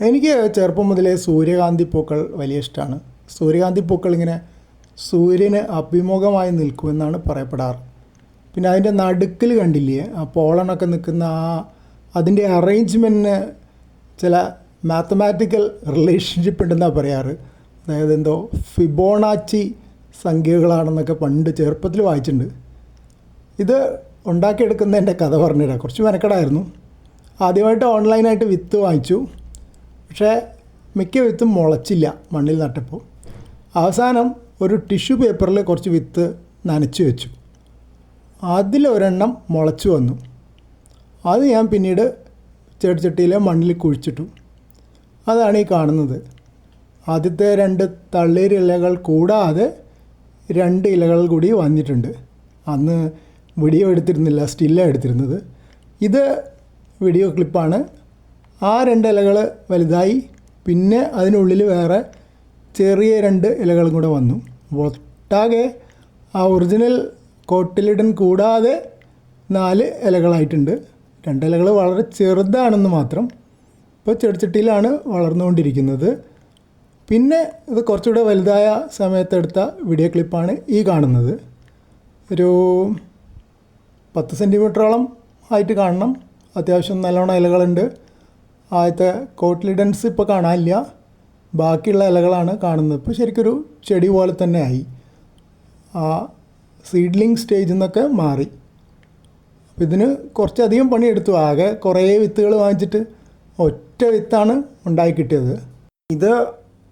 എനിക്ക് ചെറുപ്പം മുതലേ സൂര്യകാന്തി പൂക്കൾ വലിയ ഇഷ്ടമാണ്. സൂര്യകാന്തി പൂക്കൾ ഇങ്ങനെ സൂര്യന് അഭിമുഖമായി നിൽക്കുമെന്നാണ് പറയപ്പെടാറ്. പിന്നെ അതിന്റെ നടുക്കിൽ കണ്ടില്ലേ ആ പോളണൊക്കെ നിൽക്കുന്ന ആ അതിന്റെ അറേഞ്ച്മെന്റിന് ചില മാത്തമാറ്റിക്കൽ റിലേഷൻഷിപ്പ് ഉണ്ടെന്നാണ് പറയാറ്. അതായത് എന്തോ ഫിബോണാച്ചി സംഖ്യകളാണെന്നൊക്കെ പണ്ട് ചെറുപ്പത്തിൽ വായിച്ചിട്ടുണ്ട്. ഇത് ഉണ്ടാക്കിയെടുക്കുന്നതിന്റെ കഥ പറഞ്ഞുതരാം. കുറച്ച് മെനക്കെടായിരുന്നു. ആദ്യമായിട്ട് ഓൺലൈനായിട്ട് വിത്ത് വാങ്ങിച്ചു. പക്ഷേ മിക്ക വിത്തും മുളച്ചില്ല മണ്ണിൽ നട്ടപ്പോൾ. അവസാനം ഒരു ടിഷ്യൂ പേപ്പറിൽ കുറച്ച് വിത്ത് നനച്ച് വെച്ചു. അതിലൊരെണ്ണം മുളച്ചു വന്നു. അത് ഞാൻ പിന്നീട് ചെടിച്ചട്ടിയിലെ മണ്ണിൽ കുഴിച്ചിട്ടു. അതാണ് ഈ കാണുന്നത്. ആദ്യത്തെ രണ്ട് തള്ളീർ ഇലകൾ കൂടാതെ രണ്ട് ഇലകൾ കൂടി വന്നിട്ടുണ്ട്. അന്ന് വീഡിയോ എടുത്തിരുന്നില്ല സ്റ്റില്ല എടുത്തിരുന്നത്. ഇത് വീഡിയോ ക്ലിപ്പാണ്. ആ രണ്ട് ഇലകൾ വലുതായി. പിന്നെ അതിനുള്ളിൽ വേറെ ചെറിയ രണ്ട് ഇലകളും കൂടെ വന്നു. ഒട്ടാകെ ആ ഒറിജിനൽ കോട്ടിലിടൻ കൂടാതെ നാല് ഇലകളായിട്ടുണ്ട്. രണ്ടിലകൾ വളരെ ചെറുതാണെന്ന് മാത്രം ഇപ്പോൾ ചെടിച്ചട്ടിയിലാണ് വളർന്നുകൊണ്ടിരിക്കുന്നത്. പിന്നെ ഇത് കുറച്ചുകൂടെ വലുതായ സമയത്തെടുത്ത വീഡിയോ ക്ലിപ്പാണ് ഈ കാണുന്നത്. ഒരു പത്ത് സെന്റിമീറ്ററോളം ആയിട്ട് കാണണം. അത്യാവശ്യം നല്ലോണം ഇലകളുണ്ട്. ആദ്യത്തെ കോട്ട്ലിഡൻസ് ഇപ്പോൾ കാണാനില്ല. ബാക്കിയുള്ള ഇലകളാണ് കാണുന്നത്. ഇപ്പോൾ ശരിക്കൊരു ചെടി പോലെ തന്നെ ആയി. ആ സീഡ്ലിംഗ് സ്റ്റേജിൽ നിന്നൊക്കെ മാറി. അപ്പോൾ ഇതിന് കുറച്ചധികം പണിയെടുത്തു ആകെ കുറേ വിത്തുകൾ വാങ്ങിച്ചിട്ട് ഒറ്റ വിത്താണ് ഉണ്ടായി കിട്ടിയത്. ഇത്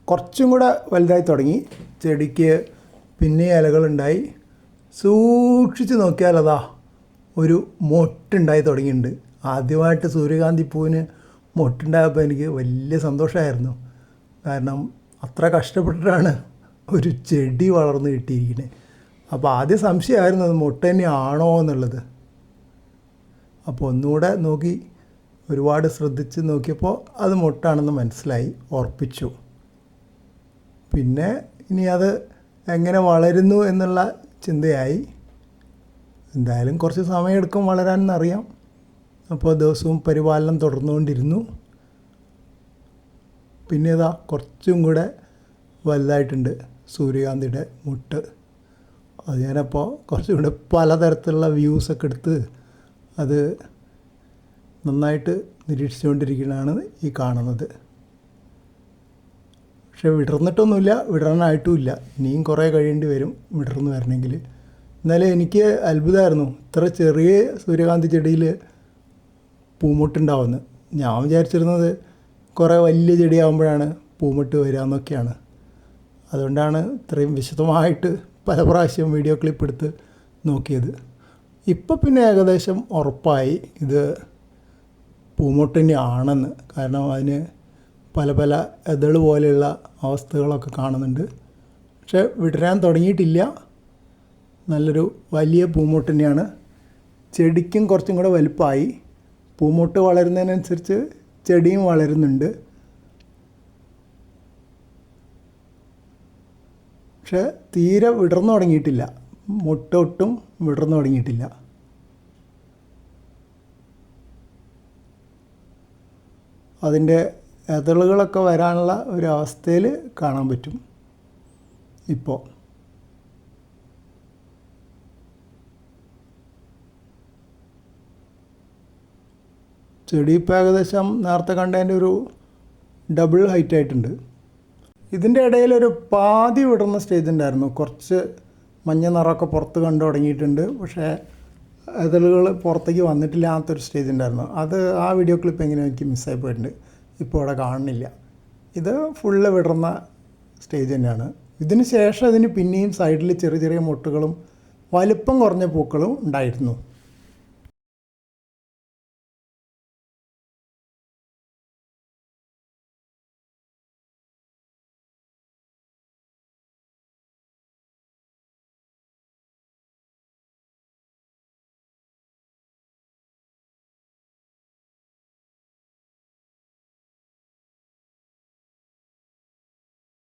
കുറച്ചും കൂടെ വലുതായി തുടങ്ങി. ചെടിക്ക് പിന്നെ ഇലകളുണ്ടായി സൂക്ഷിച്ച് നോക്കിയാലതാ ഒരു മൊട്ടുണ്ടായി തുടങ്ങിയിട്ടുണ്ട്. ആദ്യമായിട്ട് സൂര്യകാന്തി പൂവിന് മൊട്ടുണ്ടായപ്പോൾ എനിക്ക് വലിയ സന്തോഷമായിരുന്നു. കാരണം അത്ര കഷ്ടപ്പെട്ടിട്ടാണ് ഒരു ചെടി വളർന്നു കിട്ടിയിരിക്കുന്നത് അപ്പോൾ ആദ്യം സംശയമായിരുന്നു അത് മുട്ട തന്നെയാണോ എന്നുള്ളത്. അപ്പോൾ ഒന്നുകൂടെ നോക്കി ഒരുപാട് ശ്രദ്ധിച്ച് നോക്കിയപ്പോൾ അത് മുട്ടാണെന്ന് മനസ്സിലായി ഉറപ്പിച്ചു. പിന്നെ ഇനി അത് എങ്ങനെ വളരുന്നു എന്നുള്ള ചിന്തയായി. എന്തായാലും കുറച്ച് സമയമെടുക്കും വളരാനെന്നറിയാം അപ്പോൾ ദിവസവും പരിപാലനം തുടർന്നുകൊണ്ടിരുന്നു. പിന്നെ ഇതാ കുറച്ചും കൂടെ വലുതായിട്ടുണ്ട് സൂര്യകാന്തിയുടെ മുട്ട്. അത് ഞാനപ്പോൾ കുറച്ചും കൂടെ പലതരത്തിലുള്ള വ്യൂസൊക്കെ എടുത്ത് അത് നന്നായിട്ട് നിരീക്ഷിച്ചുകൊണ്ടിരിക്കുന്നതാണ് ഈ കാണുന്നത്. പക്ഷെ വിടർന്നിട്ടൊന്നുമില്ല വിടരാനായിട്ടുമില്ല. ഇനിയും കുറേ കഴിയേണ്ടി വരും വിടർന്ന് വരണമെങ്കിൽ. എന്നാലും എനിക്ക് അത്ഭുതമായിരുന്നു. ഇത്ര ചെറിയ സൂര്യകാന്തി ചെടിയിൽ പൂമുട്ടുണ്ടാവുന്നത് ഞാൻ വിചാരിച്ചിരുന്നത് കുറേ വലിയ ചെടിയാകുമ്പോഴാണ് പൂമുട്ട് വരിക എന്നൊക്കെയാണ്. അതുകൊണ്ടാണ് ഇത്രയും വിശദമായിട്ട് പല പ്രാവശ്യം വീഡിയോ ക്ലിപ്പ് എടുത്ത് നോക്കിയത്. ഇപ്പോൾ പിന്നെ ഏകദേശം ഉറപ്പായി ഇത് പൂമുട്ട് ആണെന്ന് കാരണം അതിന് പല പല എതൾ പോലെയുള്ള അവസ്ഥകളൊക്കെ കാണുന്നുണ്ട്. പക്ഷെ വിടരാൻ തുടങ്ങിയിട്ടില്ല. നല്ലൊരു വലിയ പൂമുട്ടിനെയാണ്. ചെടിക്കും കുറച്ചും കൂടെ വലുപ്പമായി. പൂമുട്ട് വളരുന്നതിനനുസരിച്ച് ചെടിയും വളരുന്നുണ്ട്. പക്ഷെ തീരെ വിടർന്നു തുടങ്ങിയിട്ടില്ല. മുട്ടൊട്ടും വിടർന്നു തുടങ്ങിയിട്ടില്ല. അതിന്റെ എതളുകളൊക്കെ വരാനുള്ള ഒരു അവസ്ഥയിൽ കാണാൻ പറ്റും. ഇപ്പോൾ ചെടി ഇപ്പോൾ ഏകദേശം നേരത്തെ കണ്ടതിന്റെ ഒരു ഡബിൾ ഹൈറ്റ് ആയിട്ടുണ്ട്. ഇതിന്റെ ഇടയിൽ ഒരു പാതി വിടുന്ന സ്റ്റേജ് ഉണ്ടായിരുന്നു. കുറച്ച് മഞ്ഞ നിറമൊക്കെ പുറത്ത് കണ്ടു തുടങ്ങിയിട്ടുണ്ട്. പക്ഷേ ഇതളുകൾ പുറത്തേക്ക് വന്നിട്ടില്ലാത്തൊരു സ്റ്റേജ് ഉണ്ടായിരുന്നു. അത് ആ വീഡിയോ ക്ലിപ്പ് എങ്ങനെ എനിക്ക് മിസ്സായി പോയിട്ടുണ്ട്. ഇപ്പോൾ അവിടെ കാണുന്നില്ല. ഇത് ഫുള്ള് വിടർന്ന സ്റ്റേജ് തന്നെയാണ്. ഇതിന് ശേഷം ഇതിന് പിന്നെയും സൈഡിൽ ചെറിയ ചെറിയ മുട്ടുകളും വലിപ്പം കുറഞ്ഞ പൂക്കളും ഉണ്ടായിരുന്നു.